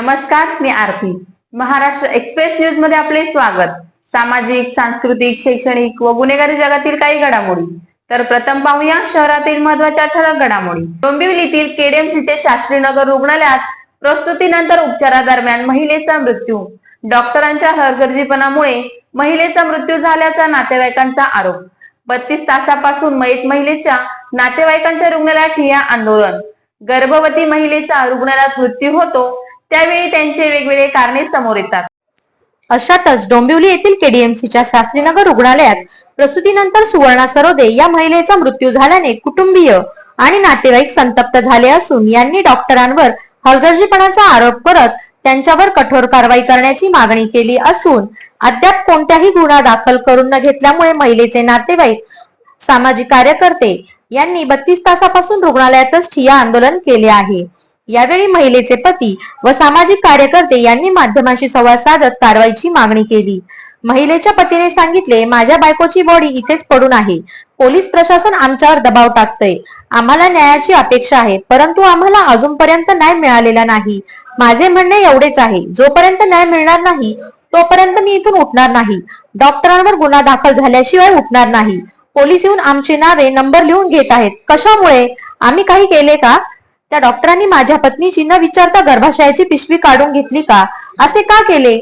नमस्कार मी आरती. महाराष्ट्र एक्सप्रेस न्यूजमध्ये आपले स्वागत. सामाजिक सांस्कृतिक शैक्षणिक व गुन्हेगारी जगातील काही घडामोडी. तर प्रथम पाहूया शहरातील महत्त्वाच्या ठळक घडामोडी. डोंबिवलीतील केडीएमसीचे शास्त्रीनगर रुग्णालयात प्रस्तुतीनंतर उपचारादरम्यान महिलेचा मृत्यू. डॉक्टरांच्या हरगर्जीपणामुळे महिलेचा मृत्यू झाल्याचा नातेवाईकांचा आरोप. बत्तीस तासापासून मयत महिलेच्या नातेवाईकांच्या रुग्णालयात ठिया आंदोलन. गर्भवती महिलेचा रुग्णालयात मृत्यू होतो त्यावेळी त्यांचे वेगवेगळे कारणे समोर येतात. अशातच डोंबिवली येथील केडीएमसीच्या शास्त्रीनगर रुग्णालयात प्रसूतीनंतर सुवर्णा सरोदे या महिलेचा मृत्यू झाल्याने कुटुंबीय आणि नातेवाईक संतप्त झाले असून यांनी डॉक्टरांवर हलगर्जीपणाचा आरोप करत त्यांच्यावर कठोर कारवाई करण्याची मागणी केली असून अद्याप कोणत्याही गुन्हा दाखल करून न घेतल्यामुळे महिलेचे नातेवाईक सामाजिक कार्यकर्ते यांनी बत्तीस तासापासून रुग्णालयातच ठिय्या आंदोलन केले आहे. यावेळी महिलेचे पती व सामाजिक कार्यकर्ते यांनी माध्यमांशी संवाद साधत कारवाईची मागणी केली. महिलेच्या पतीने सांगितले माझ्या बायकोची बॉडी इथेच पडून आहे. पोलीस प्रशासन आमच्यावर दबाव टाकतंय. आम्हाला न्यायाची अपेक्षा आहे परंतु आम्हाला अजूनपर्यंत न्याय मिळालेला नाही. माझे म्हणणे एवढेच आहे. जोपर्यंत न्याय मिळणार नाही तोपर्यंत मी इथून उठणार नाही. डॉक्टरांवर गुन्हा दाखल झाल्याशिवाय उठणार नाही. पोलीस येऊन आमची नावे नंबर लिहून घेत आहेत. कशामुळे? आम्ही काही केले का? त्या डॉक्टरांनी माझ्या पत्नीची न विचारता गर्भाशयाची पिशवी काढून घेतली का? असे का केले?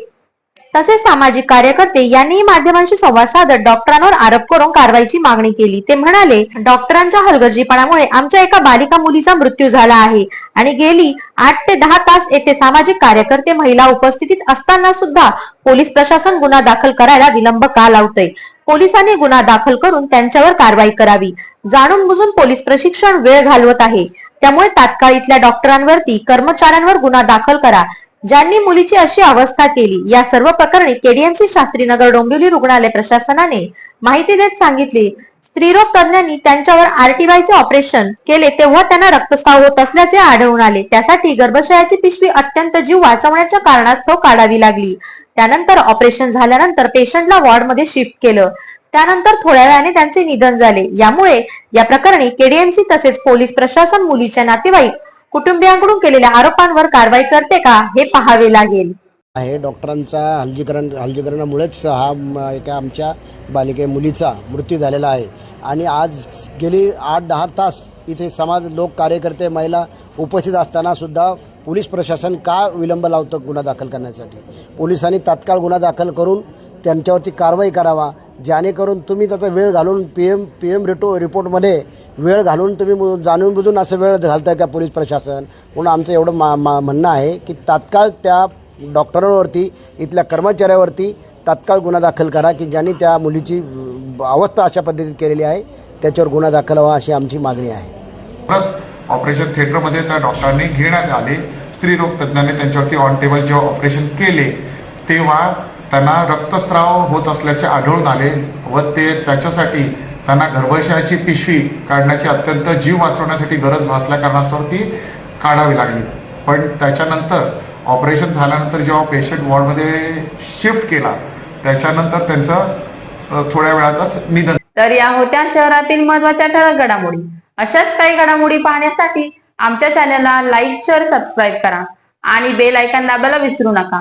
तसेच सामाजिक कार्यकर्ते यांनी माध्यमांशी संवाद साधत डॉक्टरांवर आरोप करून कारवाईची मागणी केली. ते म्हणाले डॉक्टरांच्या हलगर्जीपणामुळे आमच्या एका बालिका मुलीचा मृत्यू झाला आहे आणि गेली आठ ते दहा तास येथे सामाजिक कार्यकर्ते महिला उपस्थितीत असताना सुद्धा पोलीस प्रशासन गुन्हा दाखल करायला विलंब का लावतय? पोलिसांनी गुन्हा दाखल करून त्यांच्यावर कारवाई करावी. जाणून बुजून पोलीस प्रशिक्षण वेळ घालवत आहे. त्यामुळे तात्काळ इथल्या डॉक्टरांवरती कर्मचाऱ्यांवर गुन्हा दाखल करा. ज्यांनी मुलीची अशी अवस्था केली या सर्व प्रकरणी केडीएमसी शास्त्रीनगर डोंबिवली रुग्णालय प्रशासनाने माहिती देत सांगितले. स्त्रीरोग तज्ञांनी त्यांच्यावर आरटीवायचे ऑपरेशन केले तेव्हा त्यांना रक्तस्राव होत असल्याचे आढळून आले. त्यासाठी गर्भाशयाची पिशवी अत्यंत जीव वाचवण्याच्या कारणास्तव काढावी लागली. त्यानंतर ऑपरेशन झाल्यानंतर पेशंटला वॉर्डमध्ये शिफ्ट केलं. त्यानंतर थोड्या वेळाने त्यांचे निधन झाले. यामुळे या प्रकरणी केडीएमसी तसेच पोलीस प्रशासन मुलीच्या नातेवाईक कुटुंबियांकडून केलेल्या आरोपांवर कारवाई करते का हे पाहावे लागेल. आहे डॉक्टरांचा हलगीकरण हलगीकरणामुळेच हा एका आमच्या बालिके मुलीचा मृत्यू झालेला आहे. आणि आज गेली आठ दहा तास इथे समाज लोक कार्यकर्ते महिला उपस्थित असताना सुद्धा पोलीस प्रशासन का विलंब लावतं गुन्हा दाखल करण्यासाठी? पोलिसांनी तात्काळ गुन्हा दाखल करून त्यांच्यावरती कारवाई करावा. जेणेकरून तुम्ही त्याचा वेळ घालून पी एम पी एम रिटो रिपोर्टमध्ये वेळ घालून तुम्ही जाणून बुजून असं वेळ घालताय का पोलीस प्रशासन? म्हणून आमचं एवढं मा मा म्हणणं आहे की तात्काळ त्या डॉक्टरांवरती इथल्या कर्मचाऱ्यावरती तात्काळ गुन्हा दाखल करा की ज्यांनी त्या मुलीची अवस्था अशा पद्धतीत केलेली आहे त्याच्यावर गुन्हा दाखल व्हावा अशी आमची मागणी आहे. ऑपरेशन थिएटरमध्ये त्या डॉक्टरांनी घेण्यात आले. स्त्रीरोग तज्ज्ञांनी त्यांच्यावरती ऑन टेबल जेव्हा ऑपरेशन केले तेव्हा त्यांना रक्तस्राव होत असल्याचे आढळून आले व ते त्याच्यासाठी त्यांना गर्भाशयाची पिशवी काढण्याची अत्यंत जीव वाचवण्यासाठी गरज भासल्या कारणास्तव ती काढावी लागली. पण त्याच्यानंतर ऑपरेशन झाल्यानंतर जेव्हा पेशंट वॉर्डमध्ये शिफ्ट केला त्याच्यानंतर त्यांचं थोड्या वेळातच निधन तर या होत्या शहरातील महत्त्वाच्या ठळक घडामोडी. अशाच काही घडामोडी पाहण्यासाठी आमच्या चॅनलला लाईक शेअर सबस्क्राईब करा आणि बेल आयकॉन दाबायला विसरू नका.